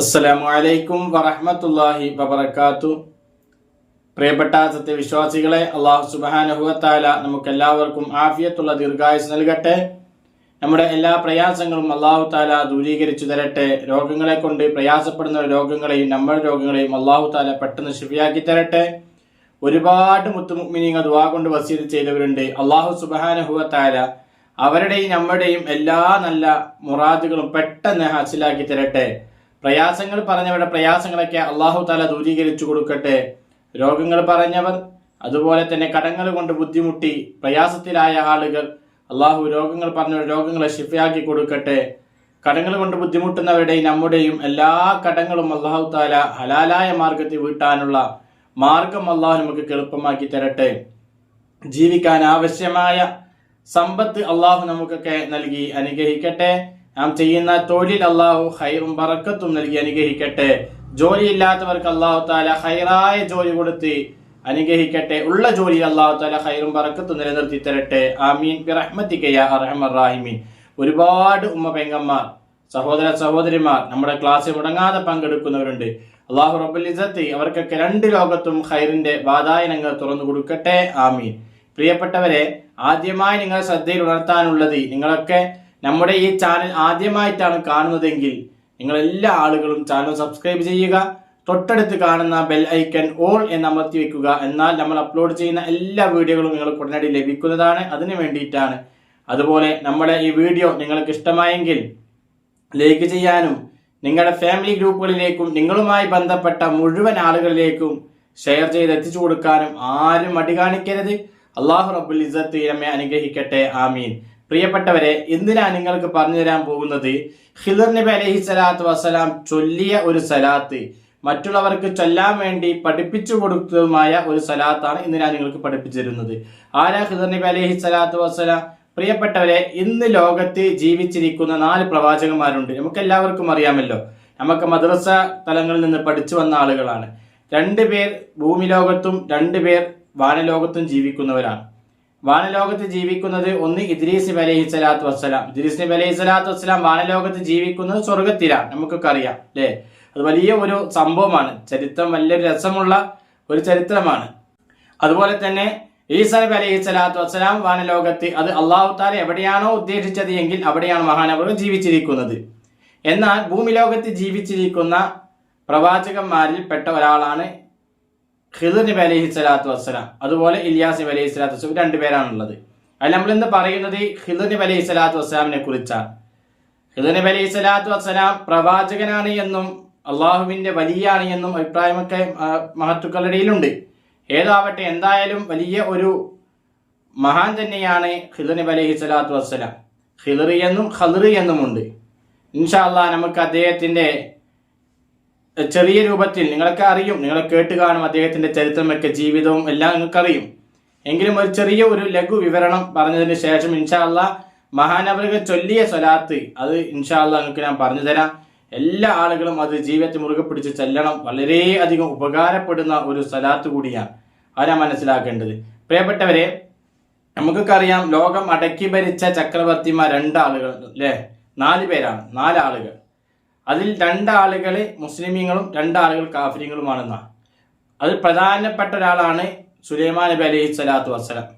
അസ്സലാമു അലൈക്കും വറഹമത്തല്ലാഹി വബർക്കാത്തു പ്രിയപ്പെട്ട സത്യവിശ്വാസികളെ അള്ളാഹു സുബാനഹുവത്താല നമുക്കെല്ലാവർക്കും ആഫിയത്തുള്ള ദീർഘായുസ് നൽകട്ടെ. നമ്മുടെ എല്ലാ പ്രയാസങ്ങളും അള്ളാഹു താല ദൂരീകരിച്ചു തരട്ടെ. രോഗങ്ങളെ കൊണ്ട് പ്രയാസപ്പെടുന്ന രോഗങ്ങളെയും നമ്മൾ രോഗങ്ങളെയും അള്ളാഹു താല പെട്ടെന്ന് ശിഫിയാക്കി തരട്ടെ. ഒരുപാട് മുത്തുമുഗ്മിനിങ്ങൾ ദുവാ കൊണ്ട് വസീത് ചെയ്തവരുണ്ട്. അള്ളാഹു സുബാനഹുവത്താല അവരുടെയും നമ്മുടെയും എല്ലാ നല്ല മുറാദുകളും പെട്ടെന്ന് ഹാസിലാക്കി തരട്ടെ. പ്രയാസങ്ങൾ പറഞ്ഞവരുടെ പ്രയാസങ്ങളൊക്കെ അള്ളാഹു താല ദൂരീകരിച്ചു കൊടുക്കട്ടെ. രോഗങ്ങൾ പറഞ്ഞവർ അതുപോലെ തന്നെ കടങ്ങൾ കൊണ്ട് ബുദ്ധിമുട്ടി പ്രയാസത്തിലായ ആളുകൾ അള്ളാഹു രോഗങ്ങൾ പറഞ്ഞവരുടെ രോഗങ്ങളെ ഷിഫയാക്കി കൊടുക്കട്ടെ. കടങ്ങൾ കൊണ്ട് ബുദ്ധിമുട്ടുന്നവരുടെയും നമ്മുടെയും എല്ലാ കടങ്ങളും അള്ളാഹു താല ഹലാലായ മാർഗത്തിൽ വീട്ടാനുള്ള മാർഗം അള്ളാഹു നമുക്ക് എളുപ്പമാക്കി തരട്ടെ. ജീവിക്കാൻ ആവശ്യമായ സമ്പത്ത് അള്ളാഹു നമുക്കൊക്കെ നൽകി അനുഗ്രഹിക്കട്ടെ. നാം ചെയ്യുന്ന തൊഴിൽ അള്ളാഹു ഹൈറും ബറക്കത്തും നൽകി അനുഗ്രഹിക്കട്ടെ. ജോലിയില്ലാത്തവർക്ക് അള്ളാഹു താല ഹൈറായ ജോലി കൊടുത്ത് അനുഗ്രഹിക്കട്ടെ. ഉള്ള ജോലി അള്ളാഹു താല ഹൈറും ബറക്കത്തും നിലനിർത്തി തരട്ടെ. ആമീൻ. റഹ്മത്തിക്കയ ഒരുപാട് ഉമ്മ പെങ്ങന്മാർ സഹോദര സഹോദരിമാർ നമ്മുടെ ക്ലാസ്സിൽ മുടങ്ങാതെ പങ്കെടുക്കുന്നവരുണ്ട്. അള്ളാഹു റബ്ബുൽ ഇസത്ത് അവർക്കൊക്കെ രണ്ട് ലോകത്തും ഹൈറിന്റെ വാതായനങ്ങൾ തുറന്നു കൊടുക്കട്ടെ. ആമീൻ. പ്രിയപ്പെട്ടവരെ ആദ്യമായി നിങ്ങൾ ശ്രദ്ധയിൽ ഉണർത്താനുള്ളത് നിങ്ങളൊക്കെ നമ്മുടെ ഈ ചാനൽ ആദ്യമായിട്ടാണ് കാണുന്നതെങ്കിൽ നിങ്ങൾ എല്ലാ ആളുകളും ചാനൽ സബ്സ്ക്രൈബ് ചെയ്യുക തൊട്ടടുത്ത് കാണുന്ന ബെൽ ഐക്കൺ ഓൾ എന്ന് അമർത്തി വെക്കുക. എന്നാൽ നമ്മൾ അപ്ലോഡ് ചെയ്യുന്ന എല്ലാ വീഡിയോകളും നിങ്ങൾക്ക് ഉടനടി ലഭിക്കുന്നതാണ്. അതിനു വേണ്ടിയിട്ടാണ്. അതുപോലെ നമ്മുടെ ഈ വീഡിയോ നിങ്ങൾക്ക് ഇഷ്ടമായെങ്കിൽ ലൈക്ക് ചെയ്യാനും നിങ്ങളുടെ ഫാമിലി ഗ്രൂപ്പുകളിലേക്കും നിങ്ങളുമായി ബന്ധപ്പെട്ട മുഴുവൻ ആളുകളിലേക്കും ഷെയർ ചെയ്ത് എത്തിച്ചു കൊടുക്കാനും ആരും മടി കാണിക്കരുത്. അള്ളാഹു റബുൽ ഇസത്ത് അനുഗ്രഹിക്കട്ടെ. ആമീൻ. പ്രിയപ്പെട്ടവരെ എന്തിനാ നിങ്ങൾക്ക് പറഞ്ഞു തരാൻ പോകുന്നത്? ഹിദർ നബി അലഹി സ്വലാത്തു വസ്സലാം ചൊല്ലിയ ഒരു സലാത്ത് മറ്റുള്ളവർക്ക് ചൊല്ലാൻ വേണ്ടി പഠിപ്പിച്ചു കൊടുത്തതുമായ ഒരു സലാത്താണ് ഇന്ന് ഞാൻ നിങ്ങൾക്ക് പഠിപ്പിച്ചു തരുന്നത്. ആരാ ഹിദർ നബി അലഹി സ്വലാത്തു വസ്സലാം? പ്രിയപ്പെട്ടവരെ ഇന്ന് ലോകത്ത് ജീവിച്ചിരിക്കുന്ന നാല് പ്രവാചകന്മാരുണ്ട്. നമുക്ക് എല്ലാവർക്കും അറിയാമല്ലോ. നമുക്ക് മദ്രസ തലങ്ങളിൽ നിന്ന് പഠിച്ചു വന്ന ആളുകളാണ്. രണ്ടുപേർ ഭൂമി ലോകത്തും രണ്ടുപേർ വാനലോകത്തും ജീവിക്കുന്നവരാണ്. വാനലോകത്ത് ജീവിക്കുന്നത് ഒന്ന് ഇദ്രീസ് നബി അലൈഹി സ്വലാത്തു വസ്സലാം. ഇദ്രീസ് നബി അലൈഹി സ്വലാത്തു വസ്സലാം വാനലോകത്ത് ജീവിക്കുന്നത് സ്വർഗത്തിലാണ് നമുക്കൊക്കെ അറിയാം അല്ലേ? അത് വലിയ ഒരു സംഭവമാണ്. ചരിത്രം വലിയൊരു രസമുള്ള ഒരു ചരിത്രമാണ്. അതുപോലെ തന്നെ ഈസ നബി അലൈഹി സ്വലാത്തു വസ്സലാം വാനലോകത്ത് അത് അള്ളാഹു താല എവിടെയാണോ ഉദ്ദേശിച്ചത് എങ്കിൽ അവിടെയാണ് മഹാനവർ ജീവിച്ചിരിക്കുന്നത്. എന്നാൽ ഭൂമി ലോകത്ത് ജീവിച്ചിരിക്കുന്ന പ്രവാചകന്മാരിൽ പെട്ട ഒരാളാണ് ഖിദർ നബി അലൈഹി സ്വലാത്തു വസ്സലാം. അതുപോലെ ഇലിയാസ് നബി അലൈഹി സ്വലാത്തു വസ്സലാം. രണ്ടുപേരാണുള്ളത്. അതിൽ നമ്മൾ ഇന്ന് പറയുന്നത്? ഖിദർ നബി അലൈഹി സ്വലാത്തു വസ്സലാമിനെ കുറിച്ചാണ്. ഖിദർ നബി അലൈഹി സ്വലാത്തു വസ്സലാം പ്രവാചകനാണ് എന്നും അള്ളാഹുവിന്റെ വലിയാണ് എന്നും അഭിപ്രായമൊക്കെ മഹത്തുക്കളുടെ ഇടയിലുണ്ട്. ഏതാവട്ടെ എന്തായാലും വലിയ ഒരു മഹാൻ തന്നെയാണ് ഖിദർ നബി അലൈഹി സ്വലാത്തു വസ്സലാം. ഖിദർ എന്നും ഖദർ എന്നുമുണ്ട്. ഇൻഷാ അള്ളാഹ് നമുക്ക് അദ്ദേഹത്തിന്റെ ചെറിയ രൂപത്തിൽ നിങ്ങളൊക്കെ അറിയും നിങ്ങൾ കേട്ട് കാണും അദ്ദേഹത്തിന്റെ ചരിത്രമൊക്കെ ജീവിതവും എല്ലാം നിങ്ങൾക്കറിയും. എങ്കിലും ഒരു ചെറിയ ഒരു ലഘു വിവരണം പറഞ്ഞതിന് ശേഷം ഇൻഷാല്ല മഹാനവറുകൾ ചൊല്ലിയ സ്വലാത്ത് അത് ഇൻഷാല്ല നിങ്ങൾക്ക് ഞാൻ പറഞ്ഞു തരാം. എല്ലാ ആളുകളും അത് ജീവിതത്തിൽ മുറുകെ പിടിച്ച് ചെല്ലണം. വളരെയധികം ഉപകാരപ്പെടുന്ന ഒരു സ്വലാത്ത് കൂടിയാണ് അവരാ മനസ്സിലാക്കേണ്ടത്. പ്രിയപ്പെട്ടവരെ നമുക്കൊക്കെ അറിയാം ലോകം അടക്കി ഭരിച്ച ചക്രവർത്തിമാർ രണ്ടാളുകൾ അല്ലേ? നാല് പേരാണ് നാലാളുകൾ അതിൽ രണ്ടാളുകളെ മുസ്ലിമീങ്ങളും രണ്ടാളുകൾ കാഫര്യങ്ങളുമാണെന്നാണ് അതിൽ പ്രധാനപ്പെട്ട ഒരാളാണ് സുലൈമാൻ നബി അലൈഹി സ്വലാത്തു വസ്സലാം.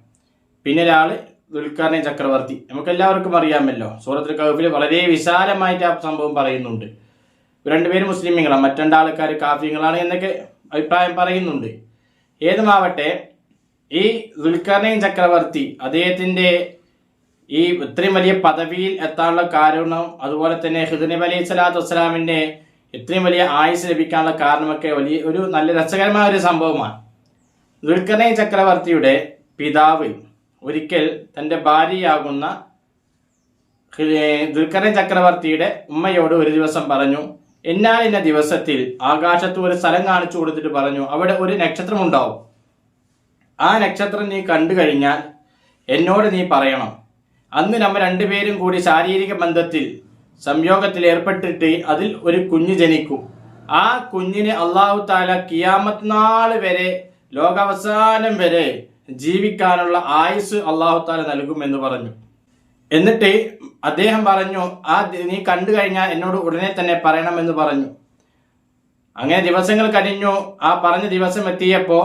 പിന്നെ ഒരാൾ ദുൽഖർണ ചക്രവർത്തി. നമുക്ക് എല്ലാവർക്കും അറിയാമല്ലോ സൂറത്തുൽ കഹഫിൽ വളരെ വിശാലമായിട്ട് ആ സംഭവം പറയുന്നുണ്ട്. രണ്ടുപേരും മുസ്ലിമീങ്ങളാണ് മറ്റണ്ടാൾക്കാർ കാഫ്യങ്ങളാണ് എന്നൊക്കെ അഭിപ്രായം പറയുന്നുണ്ട്. ഏതുമാവട്ടെ ഈ ദുൽഖർണയും ചക്രവർത്തി അദ്ദേഹത്തിന്റെ ഈ ഇത്രയും വലിയ പദവിയിൽ എത്താനുള്ള കാരണം അതുപോലെ തന്നെ ഹിദനബ് അലൈഹി സ്വലാത്തു വസ്സലാമിന്റെ ഇത്രയും വലിയ ആയുസ് ലഭിക്കാനുള്ള കാരണമൊക്കെ വലിയ ഒരു നല്ല രസകരമായ ഒരു സംഭവമാണ്. ദുൽഖർണൈൻ ചക്രവർത്തിയുടെ പിതാവ് ഒരിക്കൽ തന്റെ ഭാര്യയാകുന്ന ദുൽഖർണൈൻ ചക്രവർത്തിയുടെ ഉമ്മയോട് ഒരു ദിവസം പറഞ്ഞു എന്നാൽ ഇന്ന ദിവസത്തിൽ ആകാശത്ത് ഒരു സ്ഥലം കാണിച്ചു കൊടുത്തിട്ട് പറഞ്ഞു അവിടെ ഒരു നക്ഷത്രം ഉണ്ടാവും ആ നക്ഷത്രം നീ കണ്ടു കഴിഞ്ഞാൽ എന്നോട് നീ പറയണം. അന്ന് നമ്മ രണ്ടുപേരും കൂടി ശാരീരിക ബന്ധത്തിൽ സംയോഗത്തിൽ ഏർപ്പെട്ടിട്ട് അതിൽ ഒരു കുഞ്ഞ് ജനിക്കും. ആ കുഞ്ഞിനെ അള്ളാഹു താല കിയാമത്ത് നാൾ വരെ ലോകാവസാനം വരെ ജീവിക്കാനുള്ള ആയുസ് അള്ളാഹു താല നൽകുമെന്ന് പറഞ്ഞു. എന്നിട്ട് അദ്ദേഹം പറഞ്ഞു ആ നീ കണ്ടു കഴിഞ്ഞാൽ എന്നോട് ഉടനെ തന്നെ പറയണമെന്ന് പറഞ്ഞു. അങ്ങനെ ദിവസങ്ങൾ കഴിഞ്ഞു. ആ പറഞ്ഞ ദിവസം എത്തിയപ്പോൾ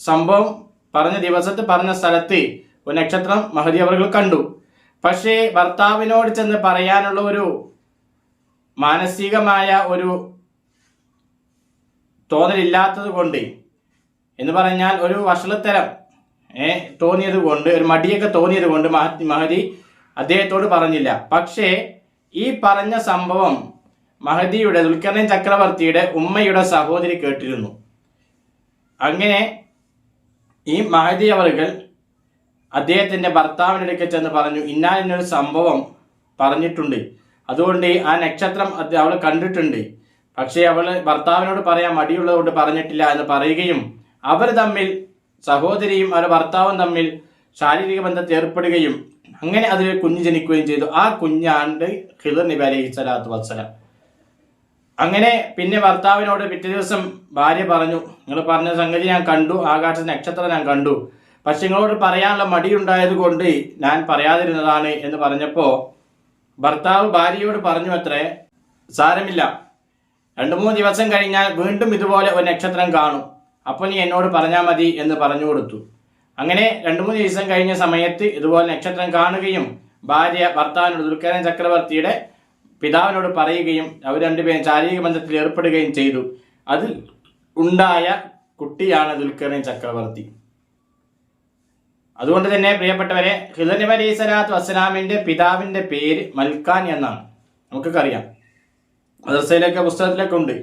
സംഭവം പറഞ്ഞ ദിവസത്ത് പറഞ്ഞ സ്ഥലത്ത് ഒരു നക്ഷത്രം മഹതി അവർ കണ്ടു. പക്ഷേ ഭർത്താവിനോട് ചെന്ന് പറയാനുള്ള ഒരു മാനസികമായ ഒരു തോന്നലില്ലാത്തത് കൊണ്ട് എന്ന് പറഞ്ഞാൽ ഒരു വഷളത്തരം ഏ തോന്നിയത് കൊണ്ട് ഒരു മടിയൊക്കെ തോന്നിയത് കൊണ്ട് മഹ- മഹദി അദ്ദേഹത്തോട് പറഞ്ഞില്ല. പക്ഷേ ഈ പറഞ്ഞ സംഭവം മഹദിയുടെ ദുൽഖർണൻ ചക്രവർത്തിയുടെ ഉമ്മയുടെ സഹോദരി കേട്ടിരുന്നു. അങ്ങനെ ഈ മഹദി അവറുകൾ അദ്ദേഹത്തിന്റെ ഭർത്താവിനടുക്കെ ചെന്ന് പറഞ്ഞു ഇന്നാലിനൊരു സംഭവം പറഞ്ഞിട്ടുണ്ട്. അതുകൊണ്ട് ആ നക്ഷത്രം അവൾ കണ്ടിട്ടുണ്ട്. പക്ഷേ അവൾ ഭർത്താവിനോട് പറയാൻ മടിയുള്ളതുകൊണ്ട് പറഞ്ഞിട്ടില്ല എന്ന് പറയുകയും അവർ തമ്മിൽ സഹോദരിയും അവരുടെ ഭർത്താവും തമ്മിൽ ശാരീരിക ബന്ധത്തിൽ ഏർപ്പെടുകയും അങ്ങനെ അതിൽ കുഞ്ഞ് ജനിക്കുകയും ചെയ്തു. ആ കുഞ്ഞാണ്ട് ഖിദർ നബി അലൈഹി സ്വലാത്തു അങ്ങനെ പിന്നെ ഭർത്താവിനോട് പിറ്റേ ദിവസം ഭാര്യ പറഞ്ഞു നിങ്ങൾ പറഞ്ഞ സംഗതി ഞാൻ കണ്ടു ആകാശ നക്ഷത്രം ഞാൻ കണ്ടു. പക്ഷെ നിങ്ങളോട് പറയാനുള്ള മടിയുണ്ടായത് കൊണ്ട് ഞാൻ പറയാതിരുന്നതാണ് എന്ന് പറഞ്ഞപ്പോൾ ഭർത്താവ് ഭാര്യയോട് പറഞ്ഞു അത്രേ സാരമില്ല. രണ്ടു മൂന്ന് ദിവസം കഴിഞ്ഞാൽ വീണ്ടും ഇതുപോലെ ഒരു നക്ഷത്രം കാണും. അപ്പോൾ നീ എന്നോട് പറഞ്ഞാൽ മതി എന്ന് പറഞ്ഞു കൊടുത്തു. അങ്ങനെ രണ്ടു മൂന്ന് ദിവസം കഴിഞ്ഞ സമയത്ത് ഇതുപോലെ നക്ഷത്രം കാണുകയും ഭാര്യ ഭർത്താവിനോട് ദുൽഖരൻ ചക്രവർത്തിയുടെ പിതാവിനോട് പറയുകയും അവർ രണ്ടുപേരും ശാരീരിക ബന്ധത്തിൽ ഏർപ്പെടുകയും ചെയ്തു. അതിൽ ഉണ്ടായ കുട്ടിയാണ് ദുൽഖറിൻ ചക്രവർത്തി. അതുകൊണ്ട് തന്നെ പ്രിയപ്പെട്ടവരെ ഹിദർ നബി അലൈഹി വസ്സലാമിന്റെ പിതാവിന്റെ പേര് മൽക്കാൻ എന്നാണ്. നമുക്കൊക്കെ അറിയാം മദർസയിലൊക്കെ പുസ്തകത്തിലൊക്കെ ഉണ്ട്.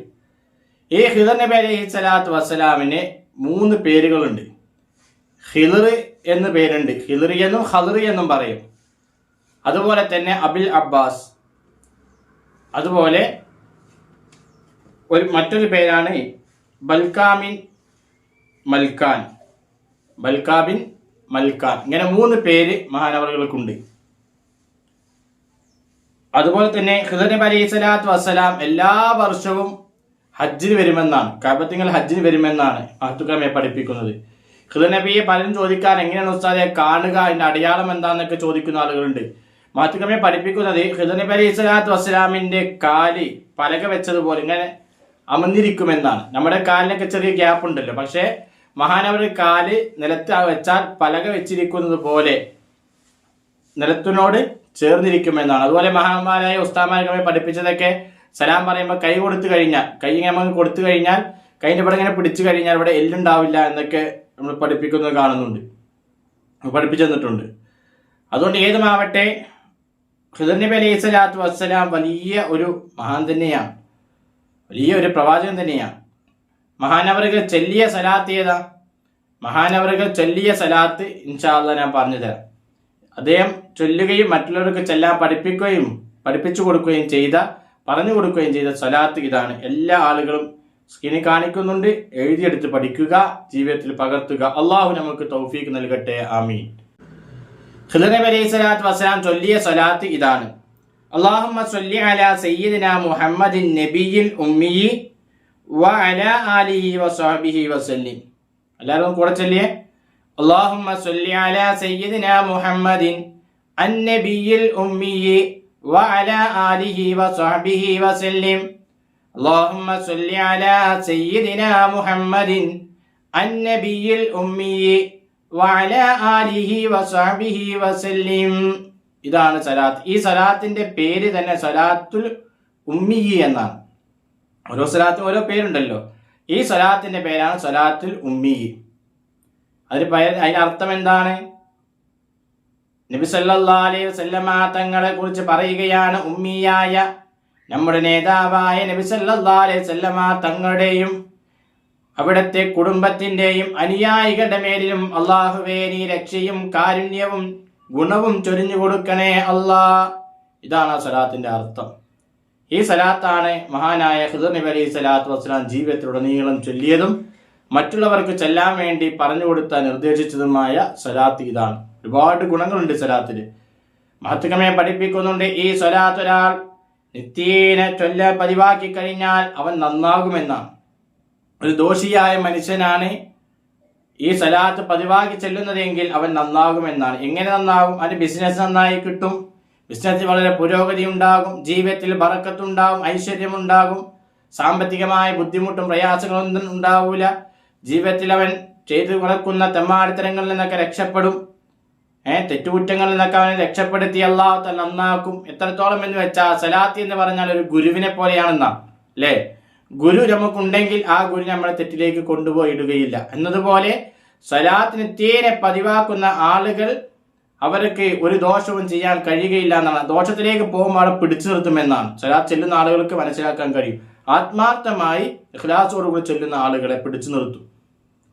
ഈ ഹിദർ നബി അലൈഹി സ്വലാത്തു വസ്സലാമിന് മൂന്ന് പേരുകളുണ്ട്. ഹിദർ എന്ന് പേരുണ്ട്. ഹിദർ എന്നും ഹദർ എന്നും പറയും. അതുപോലെ തന്നെ അബിൽ അബ്ബാസ്. അതുപോലെ ഒരു മറ്റൊരു പേരാണ് ബൽക്കാമിൻ മൽക്കാൻ ബൽക്കാബിൻ മൽക്കാൻ ഇങ്ങനെ മൂന്ന് പേര് മഹാനവറുകൾക്കുണ്ട്. അതുപോലെ തന്നെ ഹിദർ നബി അലൈഹി സ്വലാത്തു വസ്സലാം എല്ലാ വർഷവും ഹജ്ജിന് വരുമെന്നാണ്. കാബത്തിങ്ങൾ ഹജ്ജിന് വരുമെന്നാണ് മഹത്തുക്രമെ പഠിപ്പിക്കുന്നത്. ഹൃദനബിയെ നബിയെ പലരും ചോദിക്കാൻ എങ്ങനെയാണ് ഉസ്താദെ കാണുക അതിന്റെ അടയാളം എന്താണെന്നൊക്കെ ചോദിക്കുന്ന ആളുകളുണ്ട്. മഹത്തുക്രമെ പഠിപ്പിക്കുന്നത് ഹൃദനബി നബി അലൈഹി സ്വലാത്തു വസ്സലാമിന്റെ കാൽ പലക വെച്ചതുപോലെ ഇങ്ങനെ അമർന്നിരിക്കുമെന്നാണ്. നമ്മുടെ കാലിനൊക്കെ ചെറിയ ഗ്യാപ്പ് ഉണ്ടല്ലോ. പക്ഷേ മഹാനവർ കാൽ നിലത്ത് വെച്ചാൽ പലക വെച്ചിരിക്കുന്നത് പോലെ നിലത്തിനോട് ചേർന്നിരിക്കുമെന്നാണ്. അതുപോലെ മഹാന്മാരായ ഉസ്താമാരെ പഠിപ്പിച്ചതൊക്കെ സലാം പറയുമ്പോൾ കൈ കൊടുത്തു കഴിഞ്ഞാൽ കൈ ഇങ്ങനെ നമുക്ക് കൊടുത്തു കഴിഞ്ഞാൽ കൈന്റെ ഇവിടെ ഇങ്ങനെ പിടിച്ചു കഴിഞ്ഞാൽ ഇവിടെ എല്ലുണ്ടാവില്ല എന്നൊക്കെ നമ്മൾ പഠിപ്പിക്കുന്നത് കാണുന്നുണ്ട്. പഠിപ്പിച്ചു തന്നിട്ടുണ്ട്. അതുകൊണ്ട് ഏതുമാവട്ടെ നബി അലൈഹി സ്വലാത്തു വസ്സലാം വലിയ ഒരു മഹാൻ തന്നെയാണ്. വലിയ ഒരു പ്രവാചകൻ തന്നെയാണ്. മഹാനവറുകൾ ചൊല്ലിയ സലാത്ത് ഏതാ? മഹാനവറുകൾ ചൊല്ലിയ സലാത്ത് ഇൻഷാല്ല ഞാൻ പറഞ്ഞു തരാം. അദ്ദേഹം ചൊല്ലുകയും മറ്റുള്ളവർക്ക് ചെല്ലാൻ പഠിപ്പിക്കുകയും പഠിപ്പിച്ചു കൊടുക്കുകയും ചെയ്ത പറഞ്ഞു കൊടുക്കുകയും ചെയ്ത സലാത്ത് ഇതാണ്. എല്ലാ ആളുകളും സ്ക്രീനിൽ കാണിക്കുന്നുണ്ട്. എഴുതിയെടുത്ത് പഠിക്കുക ജീവിതത്തിൽ പകർത്തുക. അള്ളാഹു നമുക്ക് തൗഫീക്ക് നൽകട്ടെ. ആമീൻ. ഖിദർ നബി അലൈഹി സ്വലാത്ത് വസ്സലാം ചൊല്ലിയ സ്വലാത്ത് ഇതാണ്. അള്ളാഹുമ്മ സൊല്ലി അലാ സയ്യിദിന മുഹമ്മദിൻ നബിയിൽ ഉമ്മിയി വ അലാ ആലിഹി വസ്വഹബിഹി വസല്ലിം എല്ലാവരും കൂടെ ചൊല്ലിയേ اللهم صل على سيدنا محمد النبي الأمي وعلى آله وصحبه وسلم اللهم صل على سيدنا محمد النبي الأمي وعلى آله وصحبه وسلم ഇതാണ് സലാത്ത് ഈ സലാത്തിന്റെ പേര് തന്നെ സലാത്തുൽ ഉമ്മി എന്നാണ് ഓരോ സ്വലാത്തിന് ഓരോ പേരുണ്ടല്ലോ. ഈ സലാത്തിന്റെ പേരാണ് സ്വലാത്തുൽ ഉമ്മി. അതിന് പേര് അതിന്റെ അർത്ഥം എന്താണ്? നബി സല്ലാ അലൈഹി വസല്ലമ തങ്ങളെ കുറിച്ച് പറയുകയാണ് ഉമ്മിയായ നമ്മുടെ നേതാവായ നബി സല്ലാ അലൈഹി വസല്ലമ തങ്ങളുടെയും അവിടത്തെ കുടുംബത്തിന്റെയും അനുയായികളുടെ മേലിലും അള്ളാഹുവേ നീ രക്ഷയും കാരുണ്യവും ഗുണവും ചൊരിഞ്ഞു കൊടുക്കണേ അല്ലാ ഇതാണ് ആ സലാത്തിന്റെ അർത്ഥം. ഈ സലാത്താണ് മഹാനായ ഹിദർ നബി അലൈഹി സ്വലാത്തു വസ്സലാം ജീവിതത്തിലുടനീളം ചൊല്ലിയതും മറ്റുള്ളവർക്ക് ചെല്ലാൻ വേണ്ടി പറഞ്ഞു കൊടുത്ത നിർദ്ദേശിച്ചതുമായ സലാത്ത് ഇതാണ്. ഒരുപാട് ഗുണങ്ങളുണ്ട് സലാത്തിൽ. മഹത്വമേ പഠിപ്പിക്കുന്നുണ്ട് ഈ സ്വലാത്ത് ഒരാൾ നിത്യേന ചൊല്ല പതിവാക്കി കഴിഞ്ഞാൽ അവൻ നന്നാകുമെന്നാണ്. ഒരു ദോഷിയായ മനുഷ്യനാണ് ഈ സലാത്ത് പതിവാക്കി ചെല്ലുന്നതെങ്കിൽ അവൻ നന്നാകുമെന്നാണ്. എങ്ങനെ നന്നാകും? അവന് ബിസിനസ് നന്നായി കിട്ടും. ബിസിനസ്സിൽ വളരെ പുരോഗതി ഉണ്ടാകും ജീവിതത്തിൽ ബറക്കത്തുണ്ടാകും ഐശ്വര്യമുണ്ടാകും സാമ്പത്തികമായ ബുദ്ധിമുട്ടും പ്രയാസങ്ങളൊന്നും ഉണ്ടാവൂല. ജീവിതത്തിൽ അവൻ ചെയ്തു വളർക്കുന്ന തെമ്മാടിത്തരങ്ങളിൽ നിന്നൊക്കെ രക്ഷപ്പെടും. ഏഹ് തെറ്റുകുറ്റങ്ങളിൽ നിന്നൊക്കെ അവനെ രക്ഷപ്പെടുത്തി അള്ളാഹു തന്നെ നന്നാക്കും. എത്രത്തോളം എന്ന് വെച്ചാൽ സലാത്തി എന്ന് പറഞ്ഞാൽ ഒരു ഗുരുവിനെ പോലെയാണെന്നാ അല്ലേ? ഗുരു നമുക്കുണ്ടെങ്കിൽ ആ ഗുരു നമ്മളെ തെറ്റിലേക്ക് കൊണ്ടുപോയിടുകയില്ല എന്നതുപോലെ സലാത്തിന് തീരെ പതിവാക്കുന്ന ആളുകൾ അവർക്ക് ഒരു ദോഷവും ചെയ്യാൻ കഴിയുകയില്ല എന്നാണ്. ദോഷത്തിലേക്ക് പോകുമ്പോൾ അവിടെ പിടിച്ചു നിർത്തുമെന്നാണ്. ചില ചെല്ലുന്ന ആളുകൾക്ക് മനസ്സിലാക്കാൻ കഴിയും. ആത്മാർത്ഥമായി ഇഖ്ലാസോടുകൂടി ചെല്ലുന്ന ആളുകളെ പിടിച്ചു നിർത്തും.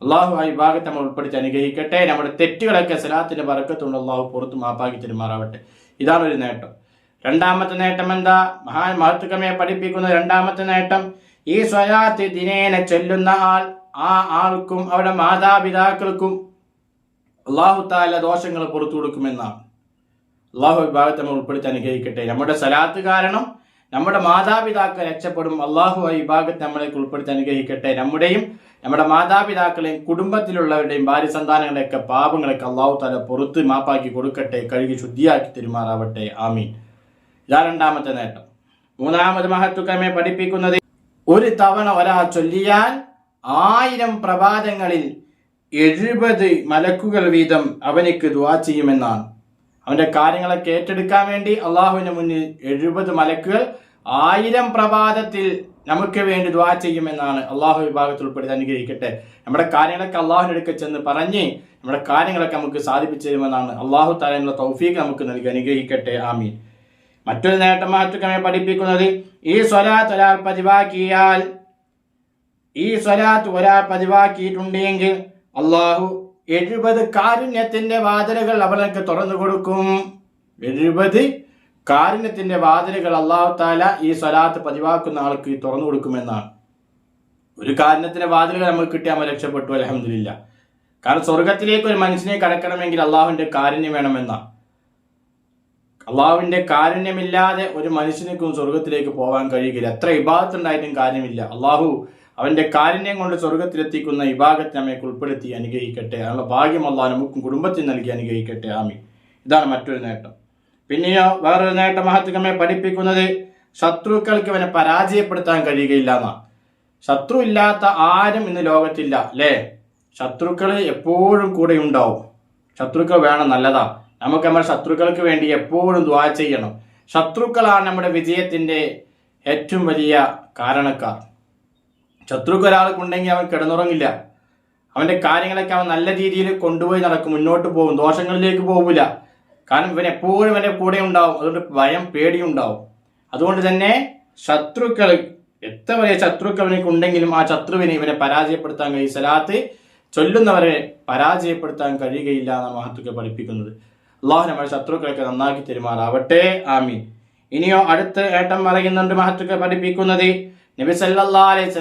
അള്ളാഹു ആ വിഭാഗത്തെ നമ്മൾ ഉൾപ്പെടുത്തി അനുഗ്രഹിക്കട്ടെ. നമ്മുടെ തെറ്റുകളൊക്കെ സലാത്തിന്റെ വറക്കത്തുകൊണ്ട് അള്ളാഹു പുറത്ത് മാപ്പാക്കി തെരുമാറാവട്ടെ. ഇതാണ് ഒരു നേട്ടം. രണ്ടാമത്തെ നേട്ടം എന്താ? മഹാൻ മഹത്വകമയെ പഠിപ്പിക്കുന്ന രണ്ടാമത്തെ നേട്ടം ഈ സ്വലാത്ത് ദിനേനെ ചൊല്ലുന്ന ആൾ ആ ആൾക്കും അവരുടെ മാതാപിതാക്കൾക്കും അള്ളാഹു താല ദോഷങ്ങൾ പുറത്തു കൊടുക്കുമെന്നാണ് അള്ളാഹു വിഭാഗത്തെ നമ്മൾ ഉൾപ്പെടുത്തി അനുഗ്രഹിക്കട്ടെ. നമ്മുടെ സലാത്ത് കാരണം നമ്മുടെ മാതാപിതാക്കൾ രക്ഷപ്പെടും. അള്ളാഹു ആ വിഭാഗത്തെ നമ്മളെ ഉൾപ്പെടുത്തി അനുഗ്രഹിക്കട്ടെ. നമ്മുടെയും നമ്മുടെ മാതാപിതാക്കളെയും കുടുംബത്തിലുള്ളവരുടെയും ഭാര്യ സന്താനങ്ങളുടെയൊക്കെ പാപങ്ങളൊക്കെ അള്ളാഹു താല പുറത്ത് മാപ്പാക്കി കൊടുക്കട്ടെ. കഴുകി ശുദ്ധിയാക്കി തെരുമാറാവട്ടെ. ആമീൻ. ഇതാ രണ്ടാമത്തെ നേട്ടം. മൂന്നാമത് മഹത്വക്രമെ പഠിപ്പിക്കുന്നത് ഒരു തവണ ഒരാൾ ചൊല്ലിയാൽ ആയിരം പ്രഭാതങ്ങളിൽ എഴുപത് മലക്കുകൾ വീതം അവനിക്ക് ദുവാ ചെയ്യുമെന്നാണ്. അവന്റെ കാര്യങ്ങളെ ഏറ്റെടുക്കാൻ വേണ്ടി അള്ളാഹുവിന് മുന്നിൽ എഴുപത് മലക്കുകൾ ആയിരം പ്രഭാതത്തിൽ നമുക്ക് വേണ്ടി ദ്വാ ചെയ്യുമെന്നാണ് അള്ളാഹു വിഭാഗത്തിൽ ഉൾപ്പെടുത്തി അനുഗ്രഹിക്കട്ടെ. നമ്മുടെ കാര്യങ്ങളൊക്കെ അള്ളാഹുവിന്റെ അടുക്കൽ ചെന്ന് പറഞ്ഞ് നമ്മുടെ കാര്യങ്ങളൊക്കെ നമുക്ക് സാധിപ്പിച്ചു തരുമെന്നാണ് അള്ളാഹു താലുള്ള തൗഫീഖ് നമുക്ക് നൽകി. അനുഗ്രഹിക്കട്ടെ. ആമീൻ. മറ്റൊരു നേട്ടം പഠിപ്പിക്കുന്നത് ഈ സ്വലാത്ത് ഒരാൾ പതിവാക്കിയാൽ ഈ സ്വലാത്ത് ഒരാൾ പതിവാക്കിയിട്ടുണ്ടെങ്കിൽ അള്ളാഹു എഴുപത് കാരുണ്യത്തിന്റെ വാതിലുകൾ അവർക്ക് തുറന്നു കൊടുക്കും. എഴുപത് കാരുണ്യത്തിന്റെ വാതിലുകൾ അള്ളാഹു താല ഈ സ്വലാത്ത് പതിവാക്കുന്ന ആൾക്ക് തുറന്നു കൊടുക്കുമെന്നാണ്. ഒരു കാരുണ്യത്തിന്റെ വാതിലുകൾ നമുക്ക് കിട്ടിയാൽ നമ്മൾ രക്ഷപ്പെട്ടു അലഹമില്ല കാരണം സ്വർഗത്തിലേക്ക് ഒരു മനുഷ്യനെ കടക്കണമെങ്കിൽ അള്ളാഹുവിന്റെ കാരുണ്യം വേണമെന്നാണ് അള്ളാഹുവിന്റെ കാരുണ്യമില്ലാതെ ഒരു മനുഷ്യനേക്കും സ്വർഗത്തിലേക്ക് പോകാൻ കഴിയുകയില്ല എത്ര ഇബാദത്തുണ്ടായിട്ടും കാര്യമില്ല. അള്ളാഹു അവന്റെ കാരുണ്യം കൊണ്ട് സ്വർഗത്തിലെത്തിക്കുന്ന വിഭാഗത്തെ നമ്മെ ഉൾപ്പെടുത്തി അനുഗ്രഹിക്കട്ടെ. അതിനുള്ള ഭാഗ്യം നമുക്കും കുടുംബത്തിൽ നൽകി അനുഗ്രഹിക്കട്ടെ. ആമി ഇതാണ് മറ്റൊരു നേട്ടം. പിന്നെയോ വേറൊരു നേട്ടം മഹത്വമെ പഠിപ്പിക്കുന്നത് ശത്രുക്കൾക്ക് അവനെ പരാജയപ്പെടുത്താൻ കഴിയുകയില്ല എന്നാ. ശത്രു ഇല്ലാത്ത ആരും ഇന്ന് ലോകത്തില്ല അല്ലേ? ശത്രുക്കൾ എപ്പോഴും കൂടെ ഉണ്ടാവും. ശത്രുക്കൾ വേണം നല്ലതാ. നമുക്ക് നമ്മുടെ ശത്രുക്കൾക്ക് വേണ്ടി എപ്പോഴും ദ്വാ ചെയ്യണം. ശത്രുക്കളാണ് നമ്മുടെ വിജയത്തിന്റെ ഏറ്റവും വലിയ കാരണക്കാർ. ശത്രുക്കൾ ഒരാൾക്കുണ്ടെങ്കിൽ അവൻ കിടന്നുറങ്ങില്ല. അവന്റെ കാര്യങ്ങളൊക്കെ അവൻ നല്ല രീതിയിൽ കൊണ്ടുപോയി നടക്കും മുന്നോട്ട് പോകും ദോഷങ്ങളിലേക്ക് പോകില്ല കാരണം ഇവൻ എപ്പോഴും അവന്റെ കൂടെ ഉണ്ടാവും അതുകൊണ്ട് ഭയം പേടിയുണ്ടാവും അതുകൊണ്ട് തന്നെ ശത്രുക്കൾ എത്ര വലിയ ശത്രുക്കൾ അവനക്ക് ഉണ്ടെങ്കിലും ആ ശത്രുവിനെ ഇവനെ പരാജയപ്പെടുത്താൻ കഴിയും. സലാത്ത് ചൊല്ലുന്നവരെ പരാജയപ്പെടുത്താൻ കഴിയുകയില്ല എന്ന മഹത്വക്കെ പഠിപ്പിക്കുന്നത്. അള്ളാഹു നമ്മുടെ ശത്രുക്കളൊക്കെ നന്നാക്കി തെരുമാറാവട്ടെ. ആമീൻ. ഇനിയോ അടുത്ത ഏട്ടം പറയുന്നുണ്ട് മഹത്വക്കെ പഠിപ്പിക്കുന്നത്. നബി സല്ലല്ലാഹി അലൈഹി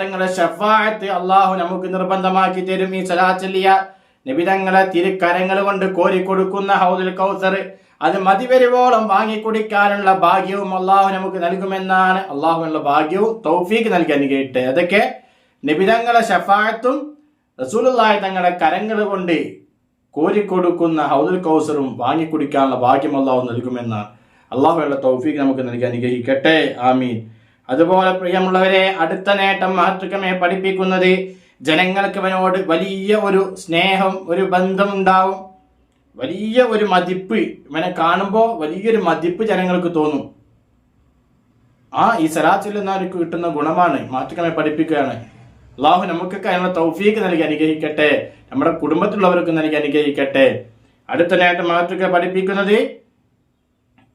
തങ്ങളുടെ ഷഫാഅത്ത് അള്ളാഹു നമുക്ക് നിർബന്ധമാക്കി തരും. ഈ സലാച്ചല്ലിയ നബി തങ്ങളെ തിരുക്കരങ്ങൾ കൊണ്ട് കോരി കൊടുക്കുന്ന ഹൗദുൽ കൗസർ അത് മതിവരുവോളം വാങ്ങിക്കുടിക്കാനുള്ള ഭാഗ്യവും അള്ളാഹു നമുക്ക് നൽകുമെന്നാണ് അള്ളാഹുവിനുള്ള ഭാഗ്യവും തൗഫീക്ക് നൽകി കേട്ട് അതൊക്കെ നിബിതങ്ങളെ ഷഫായത്തും റസൂലുള്ളാഹി തങ്ങളുടെ കരങ്ങൾ കൊണ്ട് കോരിക്കൊടുക്കുന്ന ഹൗദുൽ കൗസറും വാങ്ങിക്കുടിക്കാനുള്ള ഭാഗ്യം അള്ളാഹു നൽകുമെന്നാണ്. അള്ളാഹുവിനുള്ള തൗഫീക്ക് നമുക്ക് നൽകി അനുഗ്രഹിക്കട്ടെ. ആമീൻ. അതുപോലെ പ്രിയമുള്ളവരെ അടുത്ത നേട്ടം മഹത്വകമേ പഠിപ്പിക്കുന്നത് ജനങ്ങൾക്ക് അവനോട് വലിയ ഒരു സ്നേഹം ഒരു ബന്ധം ഉണ്ടാവും. വലിയ ഒരു മതിപ്പ് ഇവനെ കാണുമ്പോൾ വലിയൊരു മതിപ്പ് ജനങ്ങൾക്ക് തോന്നും. ആ ഈ സലാച്ചില്ലെന്നവർക്ക് കിട്ടുന്ന ഗുണമാണ് മാതൃകമേ പഠിപ്പിക്കുകയാണ്. അള്ളാഹു നമുക്കൊക്കെ അതിനുള്ള തൗഫീക്ക് നൽകി അനുഗ്രഹിക്കട്ടെ. നമ്മുടെ കുടുംബത്തിലുള്ളവർക്ക് നൽകി അനുഗ്രഹിക്കട്ടെ. അടുത്ത നേട്ടം മാറ്റുക പഠിപ്പിക്കുന്നത്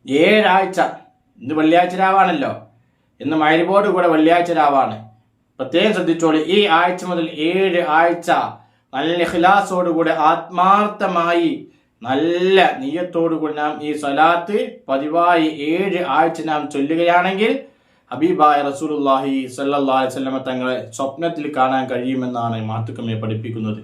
ഏഴാഴ്ച. ഇന്ന് വെള്ളിയാഴ്ച രാവാണല്ലോ. ഇന്ന് മൈരിബോട് കൂടെ വെള്ളിയാഴ്ച രാവാണ്. പ്രത്യേകം ശ്രദ്ധിച്ചോളൂ. ഈ ആഴ്ച മുതൽ ഏഴ് ആഴ്ച നല്ല ഹിലാസോടുകൂടെ ആത്മാർത്ഥമായി നല്ല നെയ്യത്തോടുകൂടി നാം ഈ സ്വലാത്ത് പതിവായി ഏഴ് ആഴ്ച നാം ചൊല്ലുകയാണെങ്കിൽ ഹബീബായ റസൂലുല്ലാഹി അലൈഹി വസല്ലമ തങ്ങളെ സ്വപ്നത്തിൽ കാണാൻ കഴിയുമെന്നാണ് മാത്തുക്കമ്മയെ പഠിപ്പിക്കുന്നത്.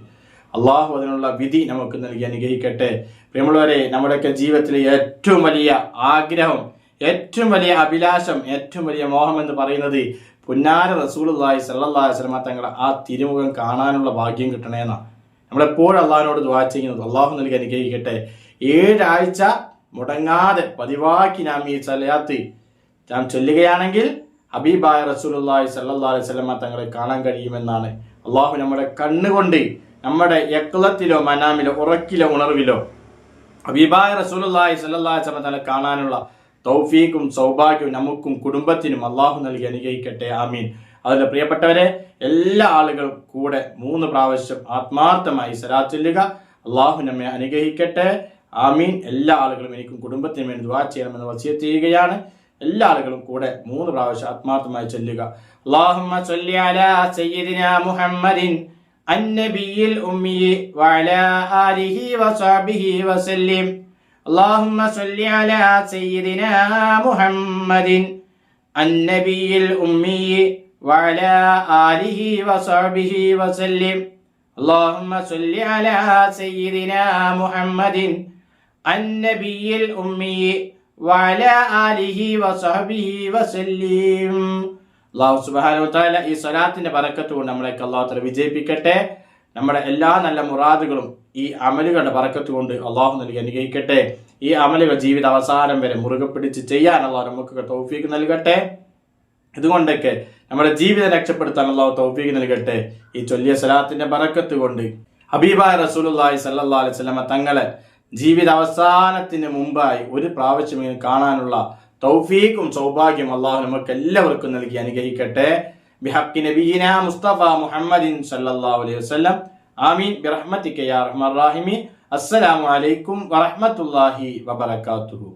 അള്ളാഹു അതിനുള്ള വിധി നമുക്ക് നൽകി അനുഗ്രഹിക്കട്ടെ. പ്രിയമുള്ളവരെ നമ്മുടെയൊക്കെ ജീവിതത്തിലെ ഏറ്റവും വലിയ ആഗ്രഹം ഏറ്റവും വലിയ അഭിലാഷം ഏറ്റവും വലിയ മോഹം എന്ന് പറയുന്നത് പുന്നാര റസൂലുള്ളാഹി സല്ലല്ലാഹി വസല്ലമ തങ്ങളെ ആ തിരുമുഖം കാണാനുള്ള ഭാഗ്യം കിട്ടണേന്നാണ് നമ്മളെപ്പോഴും അള്ളാഹിനോട് ചെയ്യുന്നത്. അള്ളാഹു നൽകി അനുഗ്രഹിക്കട്ടെ. ഏഴാഴ്ച മുടങ്ങാതെ പതിവാക്കി നാം ഈ സലയാത്ത് നാം ചൊല്ലുകയാണെങ്കിൽ ഹബീബായ റസൂലുള്ളാഹി സല്ലല്ലാഹു അലൈഹി വസല്ലമ തങ്ങളെ കാണാൻ കഴിയുമെന്നാണ്. അള്ളാഹു നമ്മുടെ കണ്ണുകൊണ്ട് നമ്മുടെ യക്ലത്തിലോ മനാമിലോ ഉറക്കിലോ ഉണർവിലോ ഹബീബായ റസൂലുള്ളാഹി സ്വല്ലല്ലാഹി അലൈഹി തങ്ങളെ കാണാനുള്ള തൗഫീഖും സൗഭാഗ്യവും നമുക്കും കുടുംബത്തിനും അള്ളാഹു നൽകി അനുഗ്രഹിക്കട്ടെ ആമീൻ അതിലെ പ്രിയപ്പെട്ടവരെ എല്ലാ ആളുകളും കൂടെ മൂന്ന് പ്രാവശ്യം ആത്മാർത്ഥമായി സലാത്ത് ചൊല്ലുക അള്ളാഹു നമ്മെ അനുഗ്രഹിക്കട്ടെ ആമീൻ എല്ലാ ആളുകളും എനിക്കും കുടുംബത്തിനും വേണ്ടി ദുആ ചെയ്യണമെന്ന് വസിയത്ത് ചെയ്യുകയാണ് എല്ലാ ആളുകളും കൂടെ മൂന്ന് പ്രാവശ്യം ആത്മാർത്ഥമായി ചൊല്ലുക അല്ലാഹുമ്മ സ്വല്ലി അലാ സയ്യിദിനാ മുഹമ്മദിൻ النبي الأمي وعلى آله وصحبه وسلم اللهم صل على سيدنا محمد النبي الأمي وعلى آله وصحبه وسلم اللهم صل على سيدنا محمد النبي الأمي وعلى آله وصحبه وسلم അള്ളാഹു സുബാനു താല ഈ സ്വലാത്തിന്റെ ബറക്കത്ത് കൊണ്ട് നമ്മളെയൊക്കെ അള്ളാഹു തല വിജയിപ്പിക്കട്ടെ നമ്മുടെ എല്ലാ നല്ല മുറാദുകളും ഈ അമലുകളുടെ പറക്കത്തുകൊണ്ട് അള്ളാഹു നൽകി അനുഗ്രഹിക്കട്ടെ. ഈ അമലുകൾ ജീവിത അവസാനം വരെ മുറുകെ പിടിച്ച് ചെയ്യാൻ അള്ളാഹു നമുക്കൊക്കെ തൗഫീക്ക് നൽകട്ടെ. ഇതുകൊണ്ടൊക്കെ നമ്മുടെ ജീവിതം രക്ഷപ്പെടുത്താൻ അള്ളാഹു തൗഫീക്ക് നൽകട്ടെ. ഈ ചൊല്ലിയ സലാത്തിന്റെ പറക്കത്ത് കൊണ്ട് ഹബീബായ റസൂലുള്ളാഹി സല്ലാ അലൈഹി വസല്ലമ തങ്ങളെ ജീവിത അവസാനത്തിന് മുമ്പായി ഒരു പ്രാവശ്യമെങ്കിലും കാണാനുള്ള തൗഫീഖും സൗഭാഗ്യം അള്ളാഹു നമുക്ക് എല്ലാവർക്കും നൽകി അനുഗ്രഹിക്കട്ടെ. ബിഹക്കി നബീന മുസ്തഫ മുഹമ്മദിൻ സല്ലല്ലാഹു അലൈഹി വസല്ലം ആമീൻ ബിറഹ്മതിക യാ റഹ്മാൻ റഹീമീൻ അസ്സലാമു അലൈക്കും വറഹ്മത്തുള്ളാഹി വബറകാതുഹു